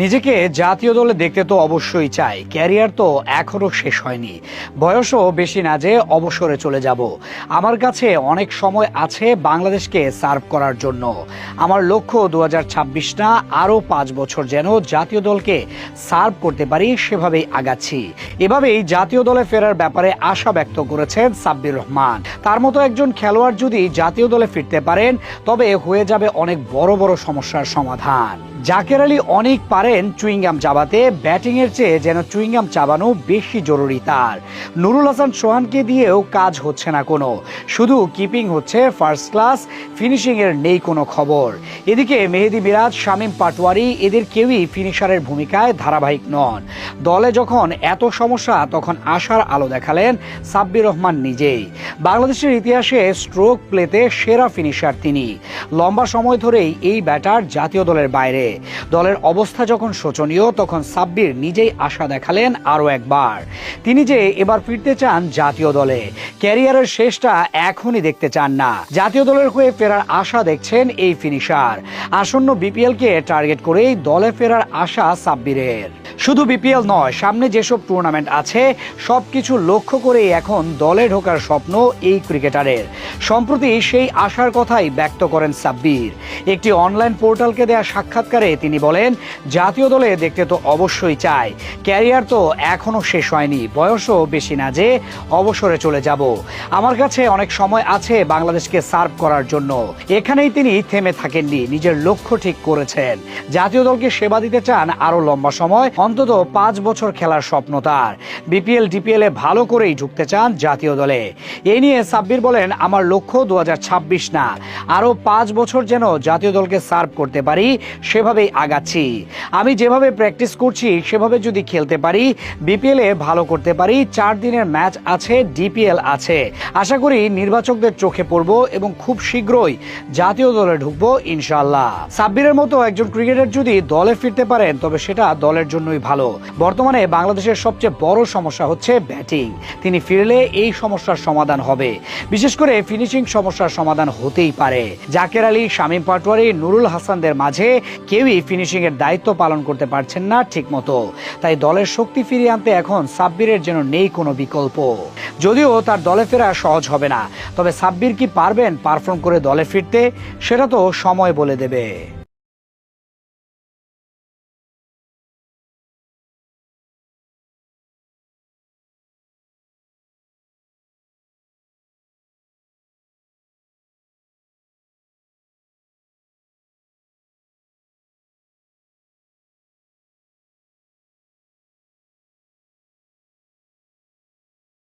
নিজেকে জাতীয় দলে দেখতে তো অবশ্যই চাই। ক্যারিয়ার তো এখনও শেষ হয়নি। বয়সও বেশি না যে অবসরে চলে যাব। আমার কাছে অনেক সময় আছে বাংলাদেশকে সার্ভ করার জন্য। আমার লক্ষ্য দু হাজার ছাব্বিশ না আরও পাঁচ বছর যেন জাতীয় দলকে সার্ভ করতে পারি সেভাবেই আগাচ্ছি। এভাবেই জাতীয় দলে ফেরার ব্যাপারে আশা ব্যক্ত করেছেন সাব্বির রহমান। তার মতো একজন খেলোয়াড় যদি জাতীয় দলে ফিরতে পারেন, তবে হয়ে যাবে অনেক বড় বড় সমস্যার সমাধান। জাকের আলী অনেক পারেন চুইংগাম চাবাতে। ব্যাটিংয়ের চেয়ে যেন চুইংগাম চাবানো বেশি জরুরি তার। নুরুল হাসান সোহানকে দিয়েও কাজ হচ্ছে না কোনো। শুধু কিপিং হচ্ছে ফার্স্ট ক্লাস ফিনিশিং এর নেই কোনো খবর। এদিকে মেহেদি মিরাজ শামীম পাটোয়ারি এদের কেউই ফিনিশারের ভূমিকায় ধারাবাহিক নন। দলে যখন এত সমস্যা, তখন আশার আলো দেখালেন সাব্বির রহমান নিজেই। বাংলাদেশের ইতিহাসে স্ট্রোক প্লেতে সেরা ফিনিশার তিনি। লম্বা সময় ধরেই এই ব্যাটার জাতীয় দলের বাইরে। দলের অবস্থা যখন শোচনীয়, তখন সাব্বির নিজেই আশা দেখালেন আরও একবার। তিনি যে এবার ফিরতে চান জাতীয় দলে, ক্যারিয়ারের শেষটা এখনই দেখতে চান না। জাতীয় দলের হয়ে ফেরার আশা দেখছেন এই ফিনিশার। আসন্ন বিপিএলকে টার্গেট করেই দলে ফেরার আশা সাব্বিরের। শুধু বিপিএল নয়, সামনে যেসব টুর্নামেন্ট আছে, সবকিছু লক্ষ্য করেই এখন দলে ঢোকার স্বপ্ন এই ক্রিকেটারের সম্প্রতি সেই আশার কথাই ব্যক্ত করেন সাব্বির। একটি অনলাইন পোর্টালকে দেয়া সাক্ষাৎকারে তিনি বলেন, জাতীয় দলে দেখতে তো অবশ্যই চাই। ক্যারিয়ার তো এখনও শেষ হয়নি। বয়সও বেশি না যে অবসরে চলে যাব। আমার কাছে অনেক সময় আছে বাংলাদেশকে সার্ভ করার জন্য। এখানেই তিনি থেমে থাকেননি। নিজের লক্ষ্য ঠিক করেছেন। জাতীয় দলকে সেবা দিতে চান আরও লম্বা সময়। অন্তত পাঁচ বছর খেলার স্বপ্ন তার। বিপিএল ডিপিএল এ ভালো করেই ঢুকতে চান জাতীয় দলে। এই নিয়ে সাব্বির বলেন, আমার লক্ষ্য দুই হাজার ছাব্বিশ না। আরও পাঁচ বছর যেন জাতীয় দলকে সার্ভ করতে পারি, সেভাবেই আগাচ্ছি। আমি যেভাবে প্র্যাকটিস করছি, সেভাবে যদি খেলতে পারি, বিপিএল এ ভালো করতে পারি, চার দিনের ম্যাচ আছে, ডিপিএল আছে। আশা করি নির্বাচকদের চোখে পড়ব এবং খুব শীঘ্রই জাতীয় দলে ঢুকবো ইনশাল্লাহ সাব্বিরের মতো একজন ক্রিকেটার যদি দলে ফিরতে পারেন, তবে সেটা দলের জন্যই ভালো। বর্তমানে বাংলাদেশের সবচেয়ে বড় সমস্যা হচ্ছে ব্যাটিং। তিনি ফিরলে এই সমস্যার সমাধান হবে। বিশেষ করে ফিনিশিং সমস্যার সমাধান হতেই পারে। জাকের আলী, শামীম পাটোয়ারি, নুরুল হাসানদের মাঝে কেউই ফিনিশিং এর দায়িত্ব পালন করতে পারছেন না ঠিকমতো। তাই দলের শক্তি ফিরিয়ে আনতে এখন সাব্বিরের যেন নেই কোনো বিকল্প। যদিও তার দলে ফেরা সহজ হবে না। তবে সাব্বির কি পারবেন পারফর্ম করে দলে ফিরতে, সেটা তো সময় বলে দেবে।